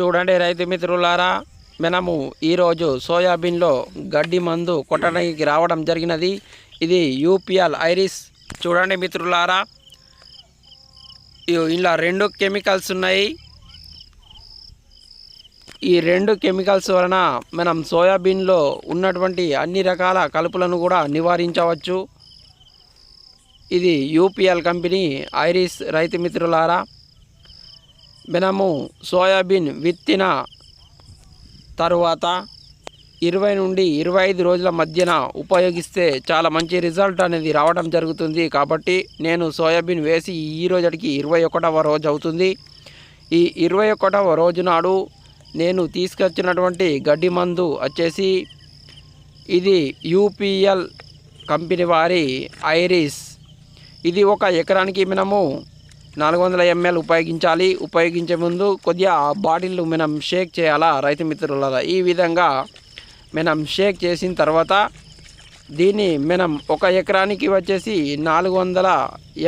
చూడండి రైతు మిత్రులారా మనము ఈరోజు సోయాబీన్లో గడ్డి మందు కొట్టడానికి రావడం జరిగినది. ఇది యూపీఎల్ ఐరిస్. చూడండి మిత్రులారా ఇలా రెండు కెమికల్స్ ఉన్నాయి. ఈ రెండు కెమికల్స్ వలన మనం సోయాబీన్లో ఉన్నటువంటి అన్ని రకాల కలుపులను కూడా నివారించవచ్చు. ఇది యూపీఎల్ కంపెనీ ఐరిస్ రైతు మిత్రులారా. మనము సోయాబీన్ విత్తిన తరువాత ఇరవై నుండి ఇరవై ఐదు రోజుల మధ్యన ఉపయోగిస్తే చాలా మంచి రిజల్ట్ అనేది రావడం జరుగుతుంది. కాబట్టి నేను సోయాబీన్ వేసి ఈ రోజుకి ఇరవై ఒకటవ రోజు అవుతుంది. ఈ ఇరవై ఒకటవ రోజు నాడు నేను తీసుకొచ్చినటువంటి గడ్డి మందు వచ్చేసి ఇది యూపీఎల్ కంపెనీ వారి ఐరిస్. ఇది ఒక ఎకరానికి మనము నాలుగు వందల ఎంఎల్ ఉపయోగించాలి. ఉపయోగించే ముందు కొద్దిగా బాటిల్ మనం షేక్ చేయాలా రైతు మిత్రులారా? ఈ విధంగా మనం షేక్ చేసిన తర్వాత దీన్ని మనం ఒక ఎకరానికి వచ్చేసి నాలుగు వందల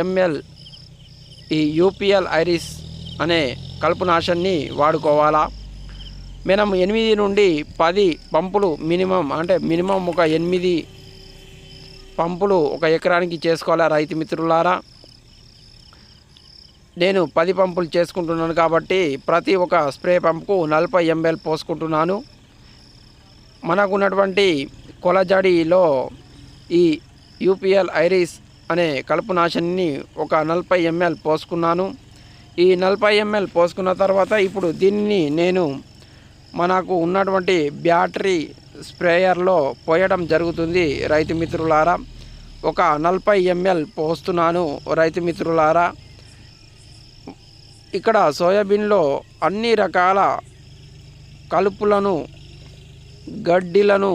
ఎంఎల్ ఈ యూపీఎల్ ఐరిస్ అనే కల్పనాశాన్ని వాడుకోవాలా. మనం ఎనిమిది నుండి పది పంపులు మినిమం అంటే మినిమం ఒక ఎనిమిది పంపులు ఒక ఎకరానికి చేసుకోవాలా రైతు మిత్రులారా? నేను పది పంపులు చేసుకుంటున్నాను కాబట్టి ప్రతి ఒక్క స్ప్రే పంపుకు నలభై ఎంఎల్ పోసుకుంటున్నాను. మనకు ఉన్నటువంటి కొలజడిలో ఈ యూపీఎల్ ఐరిస్ అనే కలుపునాశిని ఒక నలభై ఎంఎల్ పోసుకున్నాను. ఈ నలభై ఎంఎల్ పోసుకున్న తర్వాత ఇప్పుడు దీన్ని నేను మనకు ఉన్నటువంటి బ్యాటరీ స్ప్రేయర్లో పోయడం జరుగుతుంది రైతు మిత్రులారా. ఒక నలభై ఎంఎల్ పోస్తున్నాను రైతు మిత్రులారా. ఇక్కడ సోయాబీన్లో అన్ని రకాల కలుపులను గడ్డిలను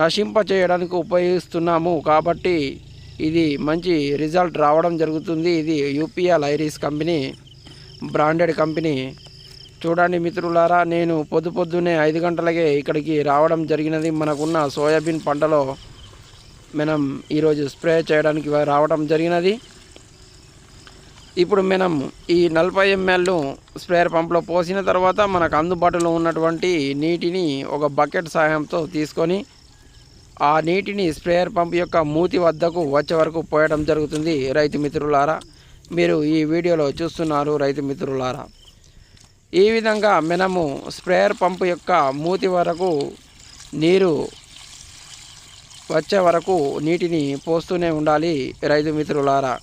నశింప చేయడానికి ఉపయోగిస్తున్నాము. కాబట్టి ఇది మంచి రిజల్ట్ రావడం జరుగుతుంది. ఇది UPL Iris company branded company. చూడండి మిత్రులారా నేను పొద్దు పొద్దున్నే ఐదు గంటలకే ఇక్కడికి రావడం జరిగినది. మనకున్న సోయాబీన్ పంటలో మనం ఈరోజు స్ప్రే చేయడానికి రావడం జరిగినది. ఇప్పుడు మనం ఈ నలభై ఎంఎల్ను స్ప్రేయర్ పంప్లో పోసిన తర్వాత మనకు అందుబాటులో ఉన్నటువంటి నీటిని ఒక బకెట్ సహాయంతో తీసుకొని ఆ నీటిని స్ప్రేయర్ పంప్ యొక్క మూతి వద్దకు వచ్చే వరకు పోయడం జరుగుతుంది. రైతు మిత్రులారా మీరు ఈ వీడియోలో చూస్తున్నారు రైతు మిత్రులారా. ఈ విధంగా మనము స్ప్రేయర్ పంప్ యొక్క మూతి వరకు నీరు వచ్చే వరకు నీటిని పోస్తూనే ఉండాలి రైతు మిత్రులారా.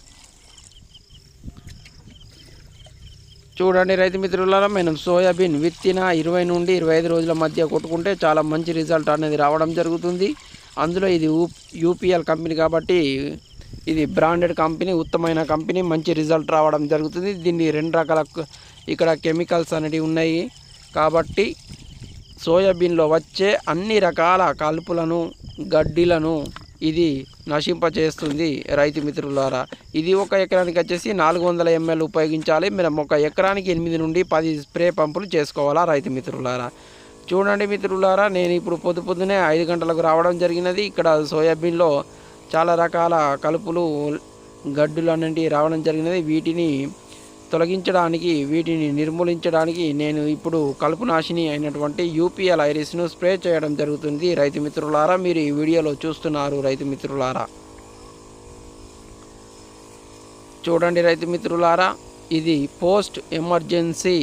చూడండి రైతు మిత్రులారా మనం సోయాబీన్ విత్తిన ఇరవై నుండి ఇరవై ఐదు రోజుల మధ్య కొట్టుకుంటే చాలా మంచి రిజల్ట్ అనేది రావడం జరుగుతుంది. అందులో ఇది యూపీఎల్ కంపెనీ కాబట్టి ఇది బ్రాండెడ్ కంపెనీ ఉత్తమైన కంపెనీ మంచి రిజల్ట్ రావడం జరుగుతుంది. దీన్ని రెండు రకాల ఇక్కడ కెమికల్స్ అనేవి ఉన్నాయి కాబట్టి సోయాబీన్లో వచ్చే అన్ని రకాల కలుపులను గడ్డిలను ఇది నశింపజేస్తుంది రైతు మిత్రులారా. ఇది ఒక ఎకరానికి వచ్చేసి నాలుగు వందల ఎంఎల్ ఉపయోగించాలి. మనం ఒక ఎకరానికి ఎనిమిది నుండి పది స్ప్రే పంపులు చేసుకోవాలా రైతు మిత్రులారా. చూడండి మిత్రులారా నేను ఇప్పుడు పొద్దు పొద్దునే ఐదు గంటలకు రావడం జరిగినది. ఇక్కడ సోయాబీన్లో చాలా రకాల కలుపులు గడ్డులు అనేవి రావడం జరిగినది. వీటిని తొలగించడానికి వీటిని నిర్మూలించడానికి నేను ఇప్పుడు కలుపు నాశిని అయినటువంటి యూపీఎల్ ఐరిస్ను స్ప్రే చేయడం జరుగుతుంది. రైతు మిత్రులారా మీరు ఈ వీడియోలో చూస్తున్నారు రైతు మిత్రులారా. చూడండి రైతు మిత్రులారా ఇది పోస్ట్ ఎమర్జెన్సీ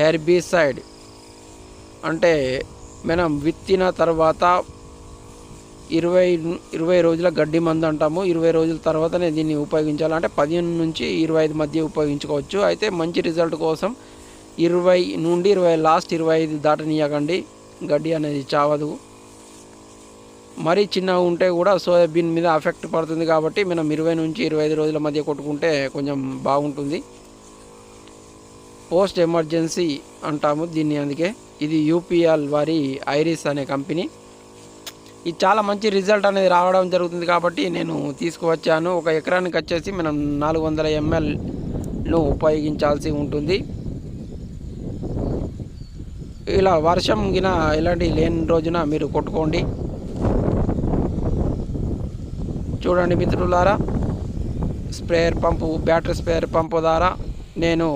హెర్బిసైడ్. అంటే మనం విత్తిన తర్వాత ఇరవై ఇరవై రోజుల గడ్డి మందు అంటాము. ఇరవై రోజుల తర్వాతనే దీన్ని ఉపయోగించాలంటే పదిహేను నుంచి ఇరవై ఐదు మధ్య ఉపయోగించుకోవచ్చు. అయితే మంచి రిజల్ట్ కోసం ఇరవై నుండి ఇరవై లాస్ట్ ఇరవై ఐదు దాటనీయకండి. గడ్డి అనేది చావదు. మరీ చిన్నగా ఉంటే కూడా సోయాబీన్ మీద ఎఫెక్ట్ పడుతుంది కాబట్టి మనం ఇరవై నుంచి ఇరవై ఐదు రోజుల మధ్య కొట్టుకుంటే కొంచెం బాగుంటుంది. పోస్ట్ ఎమర్జెన్సీ అంటాము దీన్ని అందుకే. ఇది యూపీఎల్ వారి ఐరిస్ అనే కంపెనీ. ఇది చాలా మంచి రిజల్ట్ అనేది రావడం జరుగుతుంది కాబట్టి నేను తీసుకువచ్చాను. ఒక ఎకరానికి వచ్చేసి మనం నాలుగు వందల ఎంఎల్ను ఉపయోగించాల్సి ఉంటుంది. ఇలా వర్షం గిన ఇలాంటి లేని రోజున మీరు కొట్టుకోండి. చూడండి మిత్రులారా sprayer pump battery sprayer pump ద్వారా నేను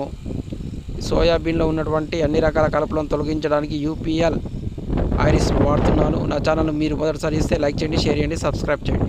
సోయాబీన్లో ఉన్నటువంటి అన్ని రకాల కలుపులను తొలగించడానికి యూపీఎల్ ఐరిస్ వాడుతున్నాను. నా ఛానల్ మీరు మొదటిసారి ఇస్తే లైక్ చేయండి షేర్ చేయండి సబ్స్క్రైబ్ చేయండి.